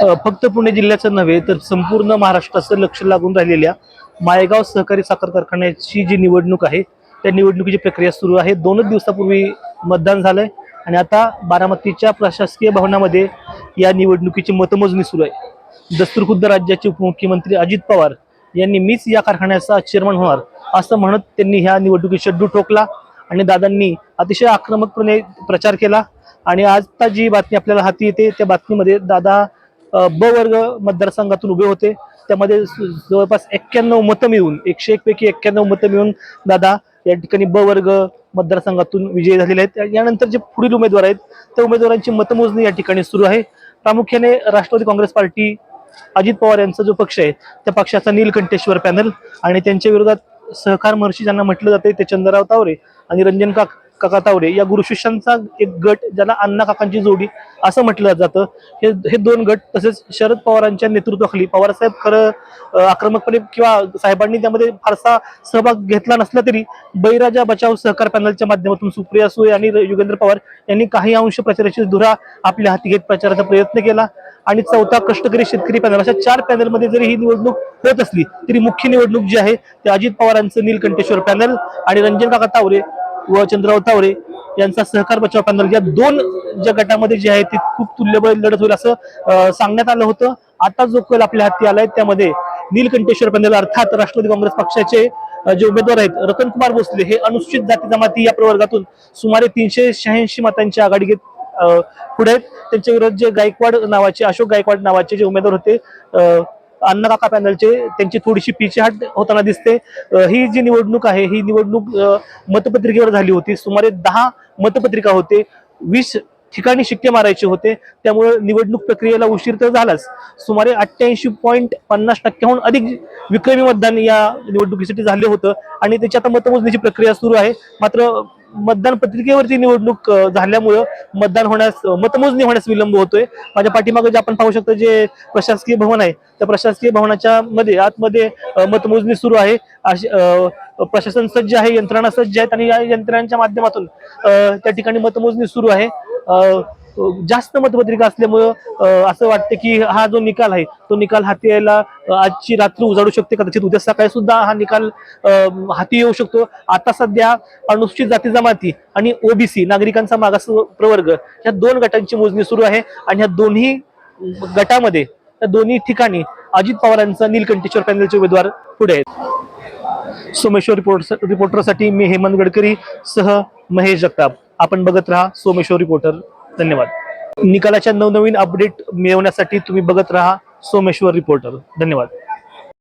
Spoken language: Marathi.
फक्त पुणे जिल्ह्याचं नव्हे तर संपूर्ण महाराष्ट्राचं लक्ष लागून राहिलेल्या मायगाव सहकारी साखर कारखान्याची जी निवडणूक आहे त्या निवडणुकीची प्रक्रिया सुरू आहे. दोनच दिवसापूर्वी मतदान झालंय आणि आता बारामतीच्या प्रशासकीय भवनामध्ये या निवडणुकीची मतमोजणी सुरू आहे. दस्तुरखुद्द राज्याचे उपमुख्यमंत्री अजित पवार यांनी मीच या कारखान्याचा चेअरमन होणार असं म्हणत त्यांनी ह्या निवडणुकीत शड्डू ठोकला आणि दादांनी अतिशय आक्रमकपणे प्रचार केला. आणि आता जी बातमी आपल्याला हाती येते त्या बातमीमध्ये दादा ब वर्ग मतदारसंघातून उभे होते. त्यामध्ये जवळपास एक्क्याण्णव मतं मिळून एकशे एक पैकी एक्क्याण्णव मतं मिळून दादा या ठिकाणी ब वर्ग मतदारसंघातून विजयी झालेले आहेत. यानंतर जे पुढील उमेदवार आहेत त्या उमेदवारांची मतमोजणी या ठिकाणी सुरू आहे. प्रामुख्याने राष्ट्रवादी काँग्रेस पार्टी अजित पवार यांचा जो पक्ष आहे त्या पक्षाचा नीलकंठेश्वर पॅनल आणि त्यांच्या विरोधात सहकार महर्षी ज्यांना म्हटलं जाते ते चंद्रराव तावरे आणि रंजन काक काका तावरे या गुरु शिष्यांचा एक गट ज्याला अण्णा काकांची जोडी असं म्हटलं जातं. हे हे दोन गट तसेच शरद पवारांच्या नेतृत्वाखाली पवारसाहेब खरं आक्रमकपणे किंवा साहेबांनी त्यामध्ये फारसा सहभाग घेतला नसला तरी बैराजा बचाव सहकार पॅनलच्या माध्यमातून सुप्रिया सुळे आणि युगेंद्र पवार यांनी काही अंश प्रचाराची धुरा आपल्या हाती घेत प्रचाराचा प्रयत्न केला. आणि चौथा कष्टकरी शेतकरी पॅनल अशा चार पॅनलमध्ये जरी ही निवडणूक होत असली तरी मुख्य निवडणूक जी आहे ते अजित पवारांचं नीलकंठेश्वर पॅनल आणि रंजन काका तावरे व चंद्रराव तावरे यांचा सहकार बचाव पॅनल या दोन ज्या गटामध्ये जे आहे ते खूप तुल्यबळ लढत होईल असं सांगण्यात आलं होतं. आता जो कल आपल्या हाती आलाय त्यामध्ये नीलकंठेश्वर पॅनल अर्थात राष्ट्रवादी काँग्रेस पक्षाचे जे उमेदवार आहेत रतन कुमार भोसले हे अनुसूचित जाती जमाती या प्रवर्गातून सुमारे तीनशे शहाऐंशी मतांची आघाडी घेत पुढे आहेत. त्यांच्या विरोधात जे गायकवाड नावाचे अशोक गायकवाड नावाचे जे उमेदवार होते अं, पॅनलचे त्यांची थोडीशी पिछेहाट होताना दिसते. ही जी निवडणूक आहे ही निवडणूक मतपत्रिकेवर झाली होती. सुमारे दहा मतपत्रिका होते. वीस ठिकाणी शिक्के मारायचे होते. त्यामुळे निवडणूक प्रक्रियेला उशीर तर झालाच. सुमारे अठ्ठ्याऐंशी पॉईंट पन्नास टक्क्याहून अधिक विक्रमी मतदान या निवडणुकीसाठी झाले होतं. आणि त्याची आता मतमोजणीची प्रक्रिया सुरू आहे. मात्र मतदान पत्रिकेवरती निवडणूक झाल्यामुळं मतदान होण्यास मतमोजणी होण्यास विलंब होतोय. माझ्या पाठीमागे जे आपण पाहू शकतो जे प्रशासकीय भवन आहे त्या प्रशासकीय भवनाच्या मध्ये आतमध्ये मतमोजणी सुरू आहे. अशी प्रशासन सज्ज आहे यंत्रणा सज्ज आहेत आणि या यंत्रणांच्या माध्यमातून त्या ठिकाणी मतमोजणी सुरू आहे. जास्त मतपत्रिका असल्यामुळं असं वाटतं की हा जो निकाल आहे तो निकाल हाती यायला आजची रात्र उजाडू शकते कदाचित उद्या सकाळी सुद्धा हा निकाल हाती येऊ शकतो. आता सध्या अनुसूचित जाती जमाती आणि ओबीसी नागरिकांचा मागास प्रवर्ग या दोन गटांची मोजणी सुरू आहे आणि या दोन्ही गटामध्ये या दोन्ही ठिकाणी अजित पवारांचा नीलकंठेश्वर पॅनलचे उमेदवार पुढे आहेत. सोमेश्वर रिपोर्ट रिपोर्टरसाठी मी हेमंत गडकरी सह महेश जगताप. आपण बघत राहा सोमेश्वर रिपोर्टर. धन्यवाद. निकालाच्या नवनवीन अपडेट मिळवण्यासाठी तुम्ही बघत राहा सोमेश्वर रिपोर्टर धन्यवाद.